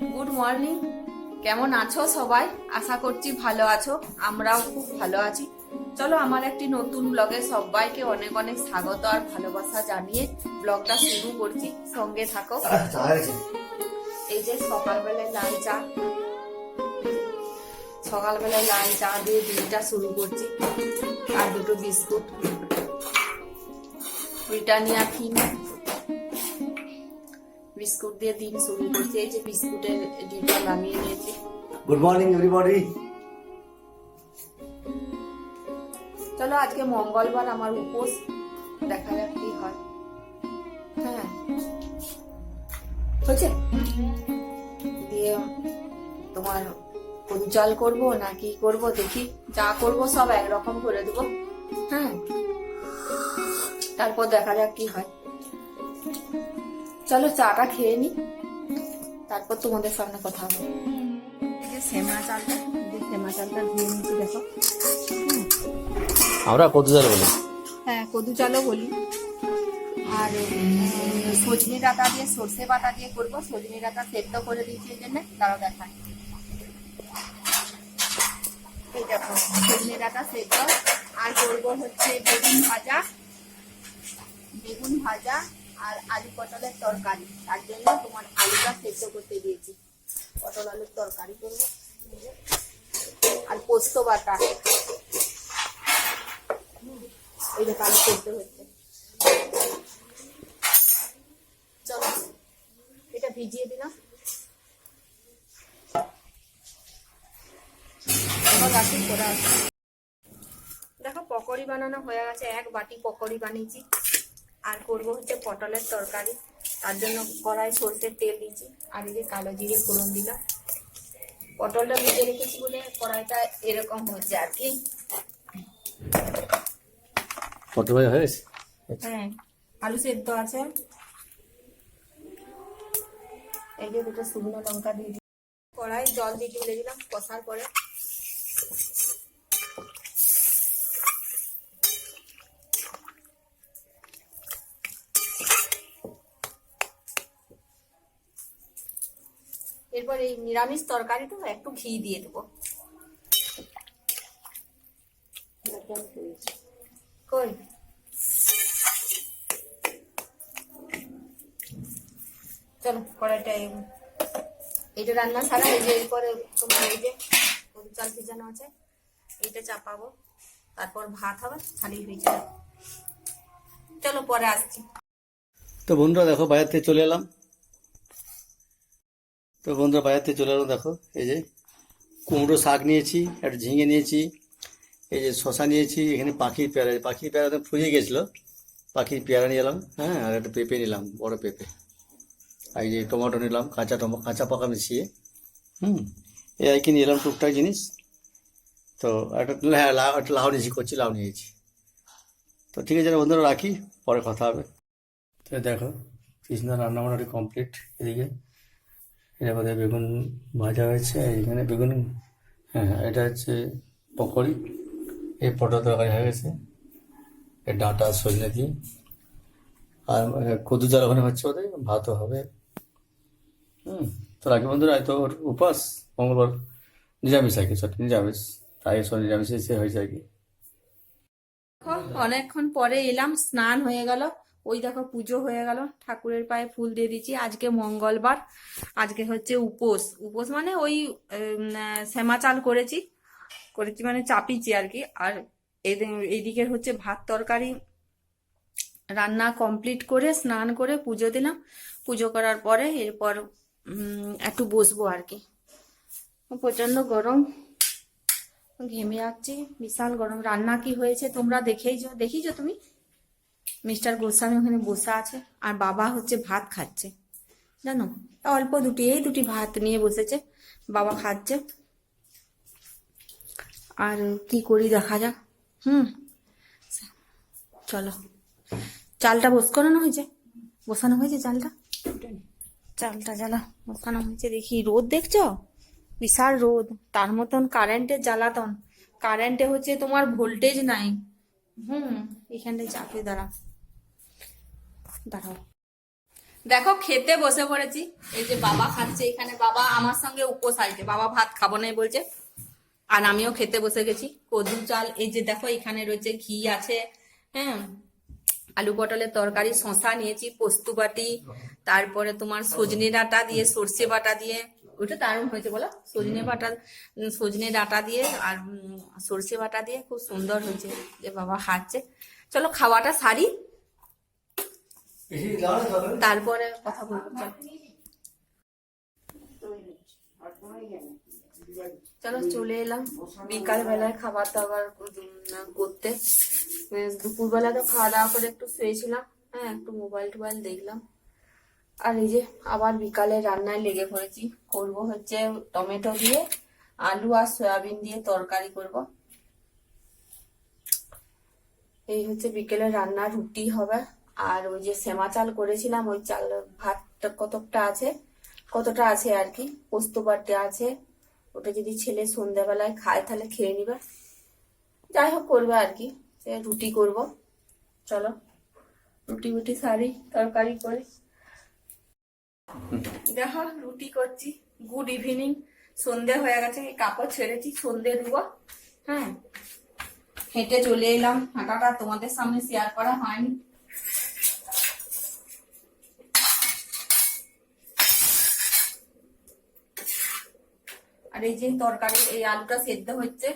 Good morning কেমন আছো সবাই? আশা করছি ভালো আছো। আমরাও খুব ভালো আছি। চলো আমার একটি নতুন ব্লগে সবাইকে অনেক অনেক স্বাগত আর ভালোবাসা জানিয়ে ব্লগটা শুরু করছি। সঙ্গে থাকো। এই যে সকালবেলায় লাল চা। সকালবেলায় লাল চা দিয়ে দিনটা শুরু করছি। আর দুটো বিস্কুট। ব্রিটানিয়া থিম বিস্কুট দিয়ে দিন শুরু করছি এই যে বিস্কুটের ডিমটা নামিয়ে নিয়েছি। গুড মর্নিং এভরিবডি চলো আজকে মঙ্গলবার আমার উপোস দেখা যাক কি হয়। হ্যাঁ। হয়েছে দিয়ে তোমার চাল করব না কি করব দেখি যা করব সব একরকম করে দেবো। হ্যাঁ। তারপর দেখা যাক কি হয়। চলো চাটা খেয়ে নি। তারপর তোমাদের সামনে কথা হবে। সেমা চালটা সেমা চালটা ধুয়ে নিচ্ছি দেখো। আমরা কত জাল বলি। হ্যাঁ কদু চালও বলি। আর সজনে ডাটা দিয়ে সর্ষে বাটা দিয়ে করব। সজনে ডাটা সেদ্ধ করে দিয়েছি এই জন্য তারাও দেখায় এই দেখো সজনে ডাটা সেদ্ধ। আর করব হচ্ছে বেগুন ভাজা। বেগুন ভাজা আর আলু পটলের তরকারি। তার জন্য তোমার আলুটা সেদ্ধ করতে দিয়েছি। পটল আলুর তরকারি করব। আর পোস্ত বাটা। এই যে কালো সেদ্ধ হচ্ছে। চলো, এটা ভিজিয়ে দিলাম। দেখো, পকোড়ি বানানো হয়ে গেছে। এক বাটি পকোড়ি বানিয়েছি। আর করব হচ্ছে পটলের তরকারি। তার জন্য কড়াই সরষের তেল দিয়েছি। আর এই যে কালো জিরে ফোড়ন দিলাম। পটলটা ভিজে রেখেছি বলে কড়াইটা এরকম হচ্ছে আর কি। হয়েছে হ্যাঁ আলু সেদ্ধ আছে। এই যে দুটো শুকনো লঙ্কা দিয়ে কড়াই জল দিয়ে দিলাম কষার পরে। এরপর এই নিরামিষ তরকারি তো একটু ঘি দিয়ে দেবো। কই? চলো, কড়াইটা এই- এইটা রান্না সারা, এই যে এরপরে তোমার এই যে চাল ভিজানো আছে, এইটা চাপাবো। তারপর ভাত হবে খালি হয়ে যাবে চলো, পরে আসছি। তো বন্ধুরা, দেখো, বাজার থেকে চলে এলাম। তো বন্ধুরা বাজার থেকে চলে এলাম, দেখো, এই যে কুমড়ো শাক নিয়েছি, একটা ঝিঙে নিয়েছি, এই যে শশা নিয়েছি, এখানে পাখির পেয়ারা পাখির পেয়ারা তো ফুরিয়ে গেছিল, পাখির পেয়ারা নিয়ে এলাম হ্যাঁ আর একটা পেঁপে নিলাম, বড় পেঁপে। আর এই যে টমেটো নিলাম, কাঁচা টমা, কাঁচা পাকা মিশিয়ে, হুম, এই আর কি নিয়ে এলাম, টুকটাক জিনিস। তো একটা হ্যাঁ লাউ, একটা লাউ নিয়েছি করছি লাউ নিয়েছি। তো ঠিক আছে, বন্ধুরা, রাখি, পরে কথা হবে। তো দেখো, কৃষ্ণা রান্না মোটামুটি কমপ্লিট, এদিকে। এর মধ্যে বেগুন ভাজা হয়েছে এখানে বেগুন হ্যাঁ হ্যাঁ, এটা হচ্ছে পকোড়ি। এই পটল তরকারি হয়ে গেছে। এই ডাঁটা সজনে দিয়ে। আর কদু জাল ওখানে হচ্ছে ওদের ভাতও হবে। হুম তো রাখি বন্ধুরা তো ওর উপাস মঙ্গলবার নিরামিষ আর কি সব নিরামিষ। তাই সব নিরামিষ এসে হয়েছে আর কি। অনেকক্ষণ পরে এলাম স্নান হয়ে গেল। ওই দেখো পুজো হয়ে গেল, ঠাকুরের পায়ে ফুল দিয়ে দিচ্ছি আজকে মঙ্গলবার, আজকে হচ্ছে উপোস। উপোস মানে ওই শ্যামা চাল করেছি করেছি মানে চাপিছি আর কি। আর এইদিকের হচ্ছে ভাত তরকারি রান্না কমপ্লিট করে, স্নান করে পুজো দিলাম। পুজো করার পরে এরপর একটু বসবো আর কি। প্রচণ্ড গরম, ঘেমে যাচ্ছি, বিশাল গরম। রান্না কি হয়েছে তোমরা দেখেইছো দেখিছো তুমি? মিস্টার গোস্বামী ওখানে বসে আছে আর বাবা হচ্ছে ভাত খাচ্ছে। জানো? অল্প দুটি, এই দুটি ভাত নিয়ে বসেছে। বাবা খাচ্ছে। আর কি করি দেখা যাক। হুম। চলো। চালটা বস করানো হয়েছে। বসানো হয়েছে চালটা? চালটা জ্বালা, বসানো হয়েছে। দেখি, রোদ দেখছ? বিশাল রোদ। তার মতন কারেন্টের জ্বালাতন। কারেন্টে হচ্ছে তোমার ভোল্টেজ নাই। হুম এখানটায় চাপে দাঁড়াও। দাঁড়াও। দেখো, খেতে বসে পড়েছি। এই যে বাবা খাচ্ছে এখানে, বাবা আমার সঙ্গে উপোস আছে। বাবা ভাত খাব না বলছে। আর আমিও খেতে বসে গেছি। কদু চাল, এই যে দেখো, এখানে রয়েছে ঘি আছে হ্যাঁ? আলু পটলের তরকারি শশা নিয়েছি, পোস্ত বাটি, তারপরে তোমার সজনে ডাঁটা দিয়ে, সর্ষে বাটা দিয়ে, ওইটা দারুণ হয়েছে বলো? সজনে বাটা সজনে ডাঁটা দিয়ে আর সর্ষে বাটা দিয়ে খুব সুন্দর হয়েছে যে বাবা খাচ্ছে। চলো, খাওয়াটা সারি। তারপরে কথা বলব, চলো। চলো এলাম। বিকাল বেলায় খাবার দাবার করতে। দুপুর বেলা তো খাওয়া দাওয়া করে একটু শুয়েছিলাম হ্যাঁ একটু মোবাইল টোবাইল দেখলাম। আর এই যে আবার বিকালে রান্নায় লেগে পড়েছি। করব হচ্ছে টমেটো দিয়ে, আলু আর সয়াবিন দিয়ে তরকারি করব। এই হচ্ছে বিকেলে রান্না রুটি হবে। আর ওই যে সেমা চাল করেছিলাম, ওই চাল ভাতটা কতটা আছে কতটা আছে আর কি, পোস্ত আছে, ওটা যদি ছেলে সন্ধ্যাবেলায় খায় তাহলে খেয়ে নিবে। যাই হোক করবে আর কি রুটি করব। চলো, রুটি বুটি সারি, তরকারি করি। দেখো, রুটি করছি। গুড ইভিনিং সন্ধে হয়ে গেছে কাপড় ছেড়েছি, সন্ধে দেবো হ্যাঁ হেঁটে চলে এলাম। হাঁটাটা তোমাদের সামনে শেয়ার করা হয়নি। আর এই যে তরকারি, এই আলুটা সেদ্ধ হচ্ছে,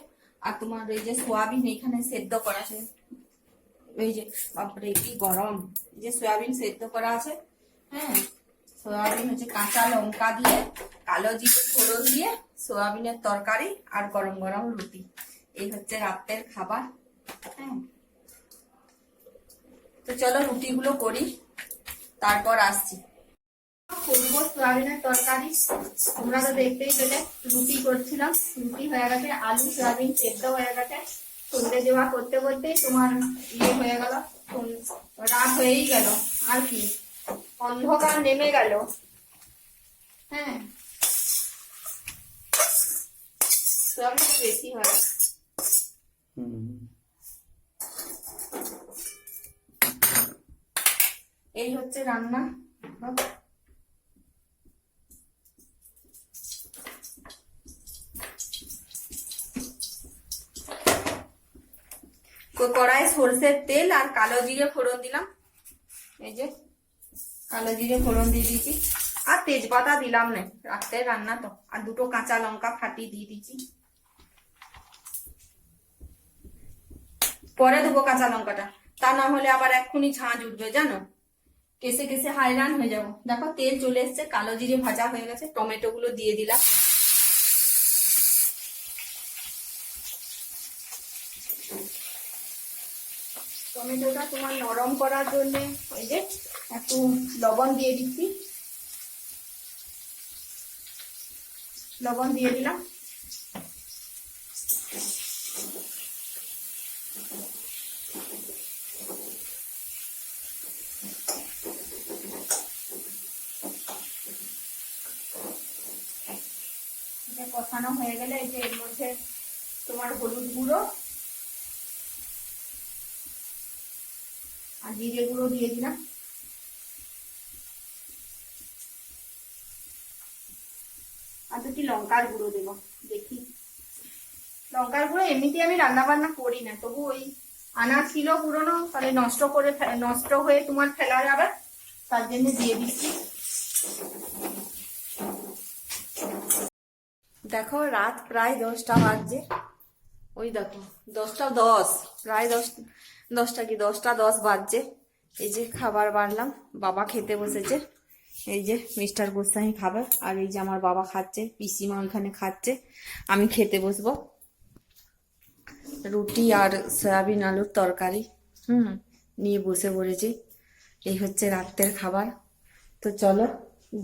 আর তোমার এই যে সোয়াবিন এখানে সেদ্ধ করা আছে। এই যে, বাপরে, কি গরম। এই যে সয়াবিন সেদ্ধ করা আছে হ্যাঁ? সয়াবিন হচ্ছে কাঁচা লঙ্কা দিয়ে, কালো জিরে ফোড়ন দিয়ে সয়াবিনের তরকারি আর গরম গরম রুটি। এই হচ্ছে রাতের খাবার হ্যাঁ? তো চলো রুটিগুলো করি, তারপর আসছি। করব সয়াবিনের তরকারি। তোমরা তো দেখতেই পেলে রুটি করছিলাম রুটি হয়ে গেছে আলু সয়াবিন সেদ্ধ হয়ে গেছে। সন্ধ্যে দেওয়া করতে করতেই তোমার ইয়ে হয়ে গেল রাত হয়েই গেল আর কি। অন্ধকার নেমে গেল। হ্যাঁ। সয়াবিন বেশি হয়। এই হচ্ছে রান্না। সর্ষের তেল আর কালো জিরে ফোড়ন দিলাম। এই যে কালো জিরে ফোড়ন দিয়ে দিয়েছি। আর তেজপাতা দিলাম না রাত্রে রান্না তো। আর দুটো কাঁচা লঙ্কা ফাটিয়ে দিয়ে দিয়েছি। পরে দেবো কাঁচা লঙ্কাটা। তা না হলে আবার এক্ষুনি ঝাঁঝ উঠবে, জানো? কেসে কেসে হাইরান হয়ে যাব। দেখো তেল চলে এসছে, কালো জিরে ভাজা হয়ে গেছে টমেটো গুলো দিয়ে দিলাম। টমেটোটা তোমার নরম করার জন্য ওই যে একটু লবণ দিয়ে দিচ্ছি। লবণ দিয়ে দিলাম। কষানো হয়ে গেলে এই যে এর মধ্যে তোমার হলুদ গুঁড়ো আর জিরে গুঁড়ো দিয়ে দিলাম আর দুটি লঙ্কার গুঁড়ো দেবো, দেখি। লঙ্কার গুঁড়ো এমনিতে আমি রান্না বান্না করি না, তবু ওই আনা ছিল পুরনো, তাহলে নষ্ট করে নষ্ট হয়ে তোমার ফেলা যাবে, তার জন্য দিয়ে দিচ্ছি। দেখো, রাত প্রায় দশটা বাজছে। ওই দেখো, দশটা দশ, প্রায় দশ দশটা কি? দশটা, দশ বাজছে। এই যে খাবার বাড়লাম বাবা খেতে বসেছে। এই যে মিস্টার গোস্বামী খাবার, আর এই যে আমার বাবা খাচ্ছে, পিসিমা ওইখানে খাচ্ছে। আমি খেতে বসবো। রুটি আর সয়াবিন আলুর তরকারি, হুম, নিয়ে বসে পড়েছি। এই হচ্ছে রাত্রের খাবার। তো চলো,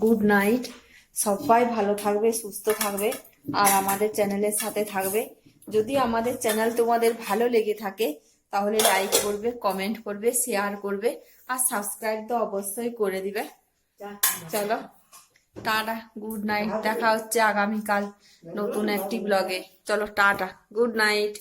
গুড নাইট। সবাই ভালো থাকবে, সুস্থ থাকবে, আর আমাদের চ্যানেলের সাথে থাকবে। যদি আমাদের চ্যানেল তোমাদের ভালো লেগে থাকে তাহলে লাইক করবে কমেন্ট করবে শেয়ার করবে আর সাবস্ক্রাইব তো অবশ্যই করে দিবে। চলো টাটা গুড নাইট দেখা হচ্ছে আগামীকাল নতুন একটি ব্লগে চলো টাটা গুড নাইট